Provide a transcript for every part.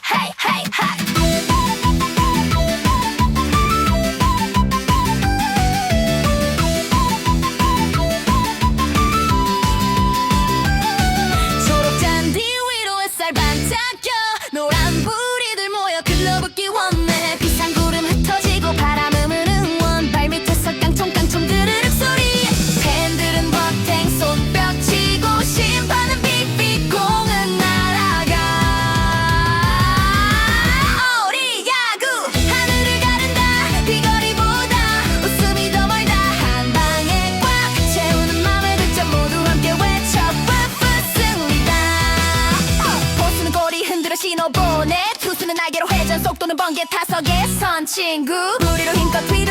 hey, hey. 날개로 회전 속도는 번개 타석의 선 친구. 우리로 힘껏 휘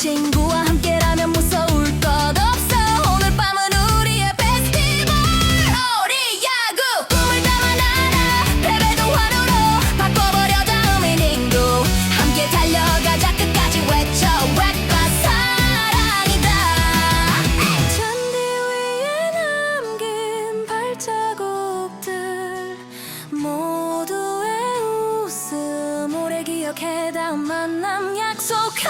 친구와 함께라면 무서울 것 없어. 오늘 밤은 우리의 페스티벌 우리 야구. 꿈을 담아 나라. 패배도 환호로 바꿔버려 다음 이닝도 함께 달려가자. 끝까지 외쳐. 외과 사랑이다. 잔디 위에 남긴 발자국들 모두의 웃음 오래 기억해. 다음 만남 약속해.